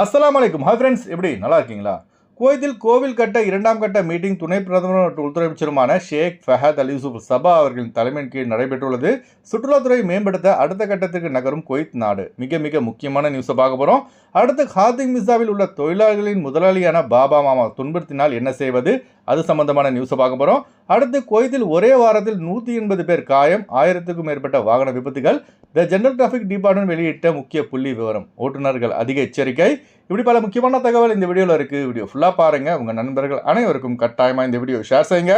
அஸ்லாம் அலைக்கும். Hi friends எப்படி? நல்லா இருக்கீங்களா? குவைத்தில் கோவில் கட்ட இரண்டாம் கட்ட மீட்டிங் துணை பிரதமர் மற்றும் உள்துறை அமைச்சருமான ஷேக் ஃபஹத் அல் யூசுப் சபா அவர்களின் தலைமையின் கீழ் நடைபெற்றுள்ளது. சுற்றுலாத்துறை மேம்படுத்த அடுத்த கட்டத்துக்கு நகரும் குவைத் நாடு. மிக மிக முக்கியமான நியூஸை பார்க்க போகிறோம் அடுத்து ஹாதிக் மிசாவில் உள்ள தொழிலாளர்களின் முதலாளியான பாபா மாமா துன்புறுத்தினால் என்ன செய்வது? அது சம்பந்தமான நியூஸை பார்க்க போகிறோம் அடுத்து குவைத்தில் ஒரே வாரத்தில் நூற்றி எண்பது பேர் காயம் ஆயிரத்துக்கும் மேற்பட்ட வாகன விபத்துகள். த ஜெனரல் டிராஃபிக் டிபார்ட்மெண்ட் வெளியிட்ட முக்கிய புள்ளி விவரம். ஓட்டுநர்கள் அதிக எச்சரிக்கை. இப்படி பல முக்கியமான தகவல் இந்த வீடியோவில் இருக்குது வீடியோ ஃபுல்லாக பாருங்கள் உங்கள் நண்பர்கள் அனைவருக்கும் கட்டாயமாக இந்த வீடியோ ஷேர் செய்யுங்க.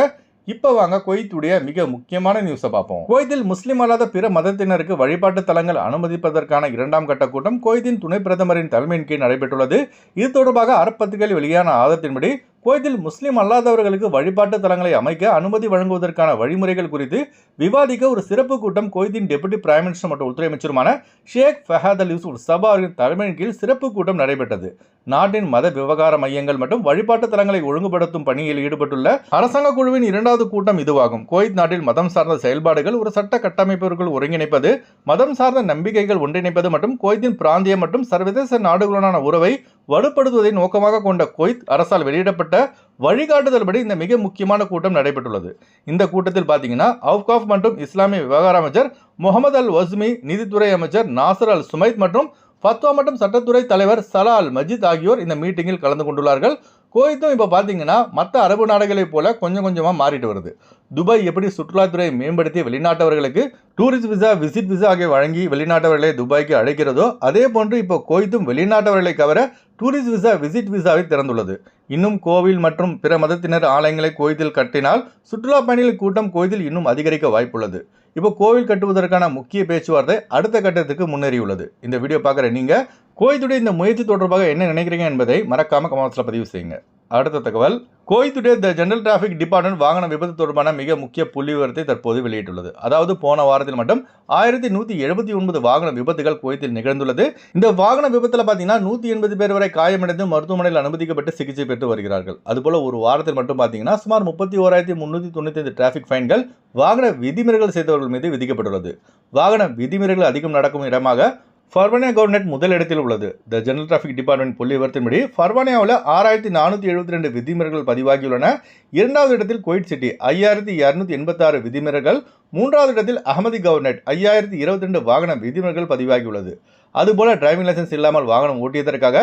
இப்போ வாங்க குவைத்துடைய மிக முக்கியமான நியூஸை பார்ப்போம். குவைத்தில் முஸ்லீம் அல்லாத பிற மதத்தினருக்கு வழிபாட்டு தலங்கள் அனுமதிப்பதற்கான இரண்டாம் கட்ட கூட்டம் குவைத்தின் துணை பிரதமரின் தலைமையின் கீழ் நடைபெற்றுள்ளது. இது தொடர்பாக அரப்பத்துகளில் வெளியான ஆதத்தின்படி குவைத்தில் முஸ்லீம் அல்லாதவர்களுக்கு வழிபாட்டு தலங்களை அமைக்க அனுமதி வழங்குவதற்கான வழிமுறைகள் குறித்து விவாதிக்க ஒரு சிறப்பு கூட்டம் குவைத்தின் டெபுட்டி பிரைம் மினிஸ்டர் மற்றும் உள்துறை அமைச்சருமான ஷேக் ஃபஹத் அல் யூசுப் சபா அவர்களின் தலைமையின் கீழ் சிறப்பு கூட்டம் நடைபெற்றது. நாட்டின் மத விவகார மையங்கள் மற்றும் வழிபாட்டு தலங்களை ஒழுங்குபடுத்தும் பணியில் ஈடுபட்டுள்ள அரசாங்க குழுவின் இரண்டாவது கூட்டம் இதுவாகும். குவைத் நாட்டில் மதம் சார்ந்த செயல்பாடுகள் ஒரு சட்ட கட்டமைப்பிற்குள் ஒருங்கிணைப்பது மதம் சார்ந்த நம்பிக்கைகள் ஒன்றிணைப்பது மற்றும் குவைத்தின் பிராந்திய மற்றும் சர்வதேச நாடுகளுடனான உறவை வலுப்படுத்துவதை நோக்கமாக கொண்ட கொய்த் அரசால் வெளியிடப்பட்ட வழிகாட்டுதல்படி இந்த மிக முக்கியமான கூட்டம் நடைபெற்றுள்ளது. இந்த கூட்டத்தில் பார்த்தீங்கன்னா அவுகாஃப் மற்றும் இஸ்லாமிய விவகார அமைச்சர் முகமது அல் வஸ்மி நிதித்துறை அமைச்சர் நாசர் அல் சுமைத் மற்றும் ஃபத்வா மற்றும் சட்டத்துறை தலைவர் சலா அல் மஜித் ஆகியோர் இந்த மீட்டிங்கில் கலந்து கொண்டுள்ளார்கள். குவைத்தும் இப்போ பார்த்தீங்கன்னா மற்ற அரபு நாடுகளைப் போல கொஞ்சம் கொஞ்சமாக மாறிட்டு வருது. துபாய் எப்படி சுற்றுலாத்துறையை மேம்படுத்தி வெளிநாட்டவர்களுக்கு டூரிஸ்ட் விசா விசிட் விசா ஆகிய வழங்கி வெளிநாட்டவர்களை துபாய்க்கு அழைக்கிறதோ அதே போன்று இப்போ கோயித்தும் வெளிநாட்டவர்களை கவர டூரிஸ்ட் விசா விசிட் விசாவை திறந்துள்ளது. இன்னும் கோவில் மற்றும் பிற மதத்தினர் ஆலயங்களை கோயத்தில் கட்டினால் சுற்றுலா பயணிகள் கூட்டம் கோயத்தில் இன்னும் அதிகரிக்க வாய்ப்புள்ளது. இப்போ கோவில் கட்டுவதற்கான முக்கிய பேச்சுவார்த்தை அடுத்த கட்டத்துக்கு முன்னேறியுள்ளது. இந்த வீடியோ பார்க்குற நீங்கள் கோயத்துடைய இந்த முயற்சி தொடர்பாக என்ன நினைக்கிறீங்க என்பதை மறக்காம கமெண்ட்ஸில் பதிவு செய்யுங்க. அடுத்த தகவல் கோயத்துடைய த ஜெனரல் டிராஃபிக் டிபார்ட்மெண்ட் வாகன விபத்து தொடர்பான மிக முக்கிய புள்ளி விவரத்தை தற்போது வெளியிட்டுள்ளது. அதாவது போன வாரத்தில் மட்டும் ஆயிரத்தி நூற்றி எழுபத்தி ஒன்பது வாகன விபத்துகள் கோயத்தில் நிகழ்ந்துள்ளது. இந்த வாகன விபத்தில் பார்த்தீங்கன்னா நூற்றி எண்பது பேர் வரை காயமடைந்து மருத்துவமனையில் அனுமதிக்கப்பட்டு சிகிச்சை பெற்று வருகிறார்கள். அதுபோல் ஒரு வாரத்தில் மட்டும் பார்த்தீங்கன்னா சுமார் முப்பத்தி ஓராயிரத்தி முந்நூற்றி தொண்ணூற்றி ஐந்து டிராஃபிக் ஃபைன்கள் வாகன விதிமுறைகள் செய்தவர்கள் மீது விதிக்கப்பட்டுள்ளது. வாகன விதிமுறைகள் அதிகம் நடக்கும் இடமாக ஃபர்வானியா முதல் முதலிடத்தில் உள்ளது. த ஜெனரல் டிராஃபிக் டிபார்ட்மெண்ட் புள்ளி விவரத்தின்படி ஃபர்வானியாவில் ஆறாயிரத்தி நானூற்றி எழுபத்தி ரெண்டு விதிமீறல்கள் பதிவாகியுள்ளன. இரண்டாவது இடத்தில் குவைட் சிட்டி ஐயாயிரத்தி இரநூத்தி எண்பத்தாறு விதிமீறல்கள். மூன்றாவது இடத்தில் அகமதி கவர்னட் ஐயாயிரத்தி இருபத்தி ரெண்டு வாகன விதிமீறல்கள் பதிவாகியுள்ளது. அதுபோல டிரைவிங் லைசன்ஸ் இல்லாமல் வாகனம் ஓட்டியதற்காக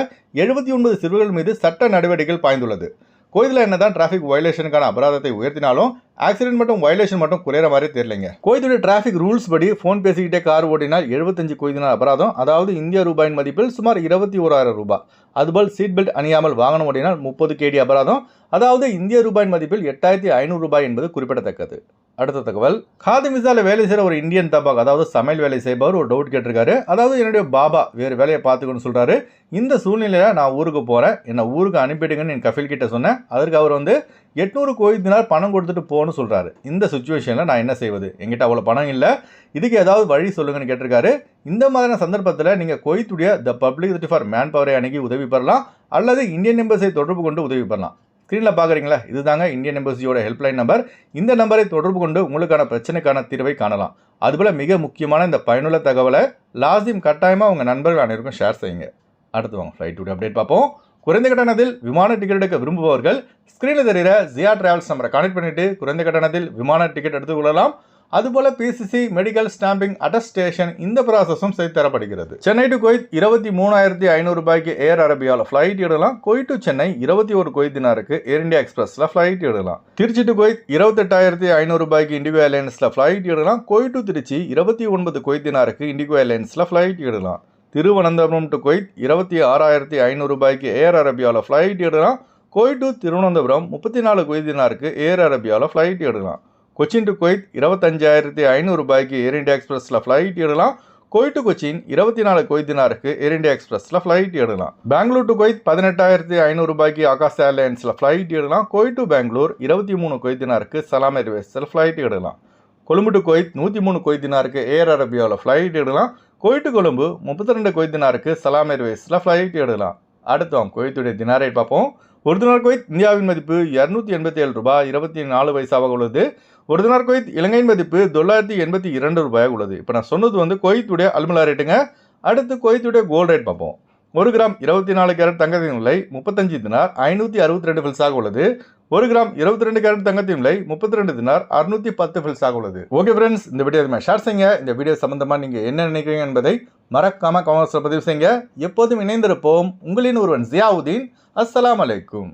எழுபத்தி ஒன்பது சிறுவர்கள் மீது சட்ட நடவடிக்கைகள் பாய்ந்துள்ளது. கோயிலில் என்ன தான் டிராஃபிக் வயலேஷனுக்கான அபராதத்தை உயர்த்தினாலும் ஆக்சிடென்ட் மட்டும் வயலேஷன் மட்டும் குறையிற மாதிரி தெரியலைங்க. கோயத்துடைய டிராஃபிக் ரூல்ஸ் படி ஃபோன் பேசிக்கிட்டே கார் ஓட்டினால் எழுபத்தஞ்சு கோயிதினால் அபராதம். அதாவது இந்திய ரூபாயின் மதிப்பில் சுமார் இருபத்தி ஓராயிரம் ரூபாய். அதுபோல் சீட் பெல்ட் அணியாமல் வாகனம் ஓட்டினால் முப்பது கேடி அபராதம். அதாவது இந்திய ரூபாயின் மதிப்பில் எட்டாயிரத்தி ஐநூறு ரூபாய் என்பது குறிப்பிடத்தக்கது. அடுத்த தகவல். காதி மிசாவில் வேலை செய்கிற ஒரு இந்தியன் தபாக் அதாவது சமையல் வேலை செய்பவர் ஒரு டவுட் கேட்டிருக்காரு. அதாவது என்னுடைய பாபா வேறு வேலையை பார்த்துக்கணும்னு சொல்கிறாரு இந்த சூழ்நிலையில் நான் ஊருக்கு போகிறேன் என்னை ஊருக்கு அனுப்பிடுங்கன்னு என் கஃபில் கிட்டே சொன்னேன். அதற்கு அவர் வந்து எட்நூறு கோயில்தினார் பணம் கொடுத்துட்டு போகணும்னு சொல்கிறாரு இந்த சுச்சுவேஷனில் நான் என்ன செய்வது? எங்கிட்ட அவ்வளோ பணம் இல்லை. இதுக்கு ஏதாவது வழி சொல்லுங்கன்னு கேட்டிருக்காரு. இந்த மாதிரியான சந்தர்ப்பத்தில் நீங்கள் கொய்த்துடைய த பப்ளிக் ஃபார் மேன் பவரை அணுகி உதவி பெறலாம். அல்லது இந்தியன் எம்பஸை தொடர்பு கொண்டு உதவி பெறலாம். ஸ்க்ரீனில் பார்க்குறீங்களா இதுதாங்க இந்தியன் எம்பசியோட ஹெல்ப்லைன் நம்பர் இந்த நம்பரை தொடர்பு கொண்டு உங்களுக்கான பிரச்சனைக்கான தீர்வை காணலாம். அதுபோல் மிக முக்கியமான இந்த பயனுள்ள தகவலை லாசிம் கட்டாயமாக உங்கள் நண்பர்கள் அனைவருக்கும் ஷேர் செய்யுங்க. அடுத்து வாங்க ஃப்ளைட் அப்டேட் பார்ப்போம். குறைந்த கட்டணத்தில் விமான டிக்கெட் எடுக்க விரும்புபவர்கள் ஸ்க்ரீனில் தெரிகிற ஜியா டிராவல்ஸ் நம்பரை கனெக்ட் பண்ணிவிட்டு குறைந்த கட்டணத்தில் விமான டிக்கெட் எடுத்துக் கொள்ளலாம். அதுபோல பிசிசி மெடிக்கல் ஸ்டாம்பிங் அட்டஸ்டேஷன் இந்த ப்ராசஸும் செய்து தரப்படுகிறது. சென்னை டு குவைத் இருபத்தி மூணாயிரத்தி ஐநூறு ரூபாய்க்கு ஏர் அரபியாவில் ஃப்ளைட் இடலாம் குவைத் டு சென்னை இருபத்தி ஒரு குவைத்தினாருக்கு ஏர் இந்தியா எக்ஸ்பிரஸில் ஃப்ளைட் இடலாம் திருச்சி டு கொய்த் இருபத்தெட்டாயிரத்தி ஐநூறு ரூபாய்க்கு இண்டிகோ ஏர்லைன்ஸில் ஃப்ளைட் இடலாம் குவைத் டு திருச்சி இருபத்தி ஒன்பது குவைத்தினாருக்கு இண்டிகோ ஏர்லைன்ஸில் ஃப்ளைட் இடலாம் திருவனந்தபுரம் டு கொய்த் இருபத்தி ஆறாயிரத்தி ஐநூறு ரூபாய்க்கு ஏர் அரபியாவில் ஃப்ளைட் இடலாம் குவைத் டு திருவனந்தபுரம் முப்பத்தி நாலு கொய்தினாருக்கு ஏர் அரபியாவில் ஃப்ளைட் எடுக்கலாம். கொச்சின் டு குவைத் இருபத்தஞ்சாயிரத்தி ஐநூறு ரூபாய்க்கு ஏர் இண்டியா எக்ஸ்பிரஸில் ஃப்ளைட் எடுக்கலாம். குவைத் டு கொச்சின் இருபத்தி நாலு குவைத்தினாருக்கு ஏர் இண்டியா எக்ஸ்பிரஸில் ஃப்ளைட் எடுக்கலாம். பெங்களூர் டு குவைத் பதினெட்டாயிரத்தி ஐநூறு ரூபாய்க்கு ஆகாஷ் ஏர்லைன்ஸில் ஃப்ளைட் எடுக்கலாம். குவைத் டு பெங்களூர் இருபத்தி மூணு குவைத்தினாருக்கு சலாம் ஏர்வேஸில் ஃப்ளைட் எடுக்கலாம். கொழும்பு டு குவைத் நூற்றி மூணு குவைத்தினாருக்கு ஏர் அரபியாவில் ஃப்ளைட் எடுக்கலாம். குவைட்டு கொழும்பு முப்பத்தி ரெண்டு குவைத்தினாருக்கு சலாம் ஏர்வேஸில் ஃப்ளைட் எடுக்கலாம். அடுத்தோம் குவைத்துடைய தினாரை பார்ப்போம். ஒரு தினார் குவைத் இந்தியாவின் மதிப்பு இரநூத்தி எண்பத்தி ஏழு ரூபாய் இருபத்தி நாலு பைசாவாக உள்ளது. ஒரு தினார் குவைத் இலங்கையின் மதிப்பு தொள்ளாயிரத்தி எண்பத்தி இரண்டு ரூபாயாக உள்ளது. இப்போ நான் சொன்னது வந்து கொய்த்துடைய அல்மலா ரேட்டுங்க அடுத்து கொய்த்துடைய கோல்ட் ரேட் பார்ப்போம். ஒரு கிராம் இருபத்தி நாலு கேரட் தங்கத்தின் விலை முப்பத்தஞ்சு தினார் ஐநூற்றி அறுபத்தி ரெண்டு பில்ஸாக உள்ளது. ஒரு கிராம் இருபத்தி ரெண்டு கேரட் தங்கத்தின் விலை முப்பத்தி ரெண்டு தினார் அறுநூத்தி பத்து ஃபில்ஸாக உள்ளது. ஓகே ஃப்ரெண்ட்ஸ் இந்த வீடியோ இதுமே ஷேர் செய்யுங்க. இந்த வீடியோ சம்பந்தமாக நீங்கள் என்ன நினைக்கிறீங்க என்பதை மறக்காம கமெண்ட்ஸில் பதிவு செய்யுங்க. எப்போதும் இணைந்திருப்போம் உங்களின் ஒருவன் ஜியாவுதீன். அஸ்லாம் அலைக்கும்.